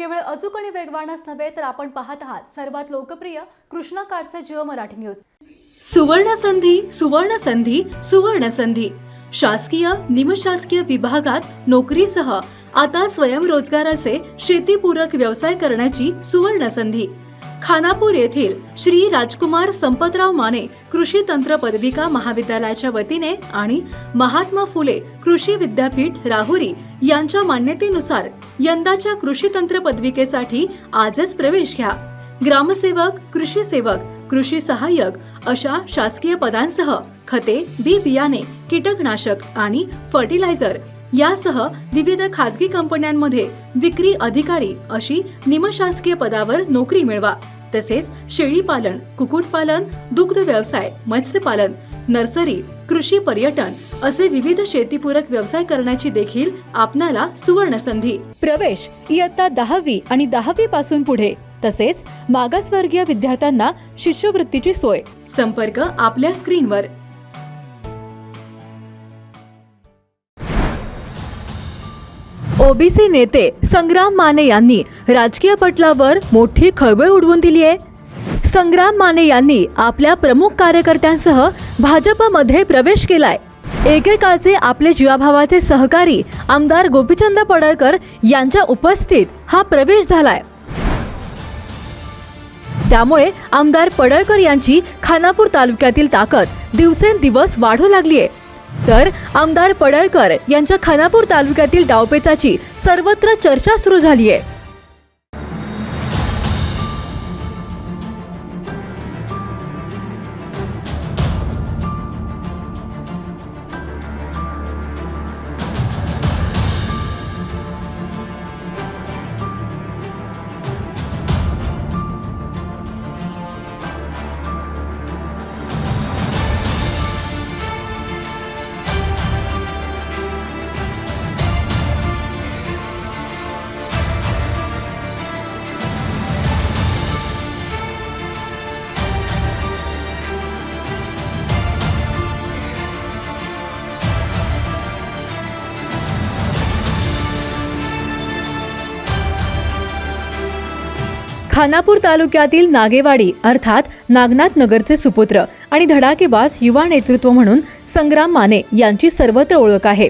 केवळ अचूक आणि वेगवानच नव्हे तर आपण पाहत आहात सर्वात लोकप्रिय कृष्णा काळचे जिओ मराठी न्यूज. सुवर्ण संधी सुवर्ण संधी सुवर्ण संधी. शासकीय निमशासकीय विभागात नोकरीसह आता स्वयंरोजगाराचे शेतीपूरक व्यवसाय करण्याची सुवर्ण संधी. खानापूर येथील श्री राजकुमार संपतराव माने कृषी तंत्र पदविका महाविद्यालयाच्या वतीने आणि महात्मा फुले कृषी विद्यापीठ राहुरी यांच्या मान्यतेनुसार यंदाच्या कृषी तंत्र पदविकेसाठी आजच प्रवेश घ्या. ग्रामसेवक कृषी सेवक कृषी सहाय्यक अशा शासकीय पदांसह खते बी बियाणे कीटकनाशक आणि फर्टिलायझर यासह विविध खाजगी कंपन्यांमध्ये विक्री अधिकारी अशी निमशासकीय पदावर नोकरी मिळवा. तसेच शेळीपालन कुक्कुटपालन दुग्ध व्यवसाय मत्स्यपालन नर्सरी कृषी पर्यटन असे विविध शेतीपूरक व्यवसाय करण्याची देखील आपणाला सुवर्ण संधी प्रवेश इयत्ता दहावी आणि दहावी पासून पुढे. तसेच मागासवर्गीय विद्यार्थ्यांना शिष्यवृत्तीची सोय. संपर्क आपल्या स्क्रीनवर. ओबीसी नेते संग्राम माने यांनी राजकीय पटलावर मोठी खळबळ उडवून दिली आहे. संग्राम माने यांनी आपल्या प्रमुख कार्यकर्त्यांसह भाजपमध्ये प्रवेश केलाय. एकेकाळचे आपले जीवाभावाचे सहकारी आमदार गोपीचंद पडळकर यांच्या उपस्थित हा प्रवेश झालाय. त्यामुळे आमदार पडळकर यांची खानापूर तालुक्यातील ताकद दिवसेंदिवस वाढू लागली आहे तर आमदार पडळकर यांच्या खानापूर तालुक्यातील डावपेचाची सर्वत्र चर्चा सुरू झालीय. खानापूर तालुक्यातील नागेवाडी अर्थात नागनाथ नगरचे सुपुत्र आणि धडाकेबाज युवा नेतृत्व म्हणून संग्राम माने यांची सर्वत्र ओळख आहे.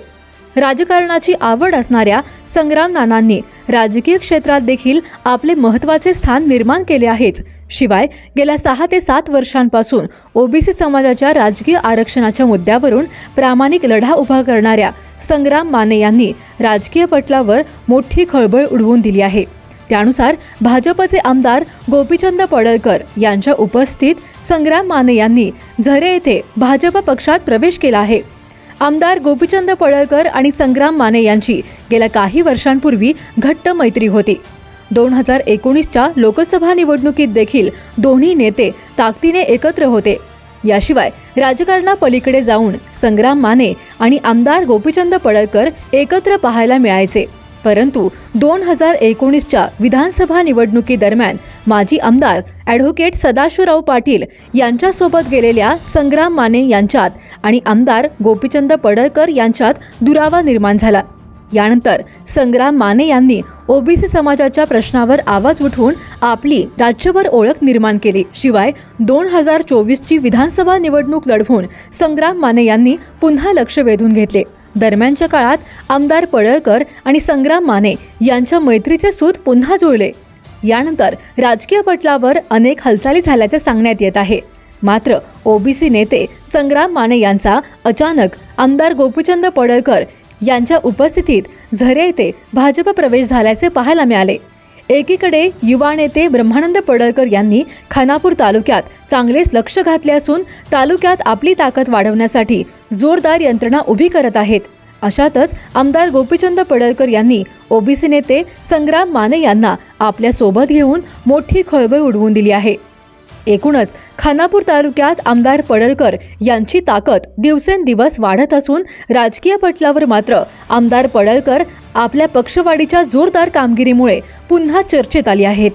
राजकारणाची आवड असणाऱ्या संग्राम नानांनी राजकीय क्षेत्रात देखील आपले महत्त्वाचे स्थान निर्माण केले आहेच शिवाय गेल्या सहा ते सात वर्षांपासून ओबीसी समाजाच्या राजकीय आरक्षणाच्या मुद्द्यावरून प्रामाणिक लढा उभा करणाऱ्या संग्राम माने यांनी राजकीय पटलावर मोठी खळबळ उडवून दिली आहे. त्यानुसार भाजपचे आमदार गोपीचंद पडळकर यांच्या उपस्थित संग्राम माने यांनी झरे येथे भाजप पक्षात प्रवेश केला आहे. आमदार गोपीचंद पडळकर आणि संग्राम माने यांची गेल्या काही वर्षांपूर्वी घट्ट मैत्री होती. दोन हजार एकोणीसच्या लोकसभा निवडणुकीत देखील दोन्ही नेते ताकदीने एकत्र होते. याशिवाय राजकारणापलीकडे जाऊन संग्राम माने आणि आमदार गोपीचंद पडळकर एकत्र पाहायला मिळायचे. परंतु दोन हजार एकोणीसच्या विधानसभा निवडणुकीदरम्यान माजी आमदार ॲडव्होकेट सदाशिवराव पाटील यांच्यासोबत गेलेल्या संग्राम माने यांच्यात आणि आमदार गोपीचंद पडळकर यांच्यात दुरावा निर्माण झाला. यानंतर संग्राम माने यांनी ओबीसी समाजाच्या प्रश्नावर आवाज उठवून आपली राज्यभर ओळख निर्माण केली. शिवाय दोन हजार चोवीसची विधानसभा निवडणूक लढवून संग्राम माने यांनी पुन्हा लक्ष वेधून घेतले. दरम्यानच्या काळात आमदार पडळकर आणि संग्राम माने यांच्या मैत्रीचे सूत पुन्हा जुळले. यानंतर राजकीय पटलावर अनेक हालचाली झाल्याचे सांगण्यात येत आहे. मात्र ओबीसी नेते संग्राम माने यांचा अचानक आमदार गोपीचंद पडळकर यांच्या उपस्थितीत झरे येथे भाजप प्रवेश झाल्याचे पाहायला मिळाले. एकीकडे युवा नेते ब्रह्मानंद पडळकर यांनी खानापूर तालुक्यात चांगलेच लक्ष घातले असून तालुक्यात आपली ताकद वाढवण्यासाठी जोरदार यंत्रणा उभी करत आहेत. अशातच आमदार गोपीचंद पडळकर यांनी ओबीसी नेते संग्राम माने यांना आपल्यासोबत घेऊन मोठी खळबळ उडवून दिली आहे. एकूणच खानापूर तालुक्यात आमदार पडळकर यांची ताकद दिवसेंदिवस वाढत असून राजकीय पटलावर मात्र आमदार पडळकर आपल्या पक्षवाढीच्या जोरदार कामगिरीमुळे पुन्हा चर्चेत आली आहेत.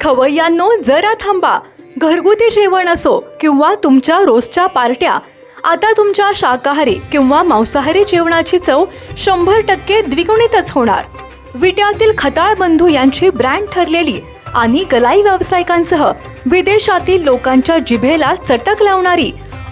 खवय्यांनो जरा थांबा. घरगुती जेवण असो किंवा तुमच्या रोजच्या पार्ट्या आता तुमच्या शाकाहारी किंवा मांसाहारी जेवणाची चव शंभर टक्के द्विगुणितच होणार. विट्यातील खताळ बंधू यांची ब्रँड ठरलेली आणि गलाई व्यावसायिकांसह विदेशातील लोकांच्या जिभेला चटक लावणारी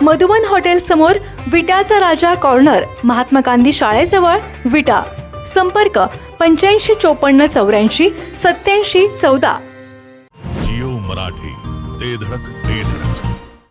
मधुवन हॉटेल समोर विटाचा राजा कॉर्नर महात्मा गांधी शाळेजवळ विटा. संपर्क पंच्याऐंशी चोपन्न चौऱ्याऐंशी सत्याऐंशी चौदा. जिओ मराठी ते धडक.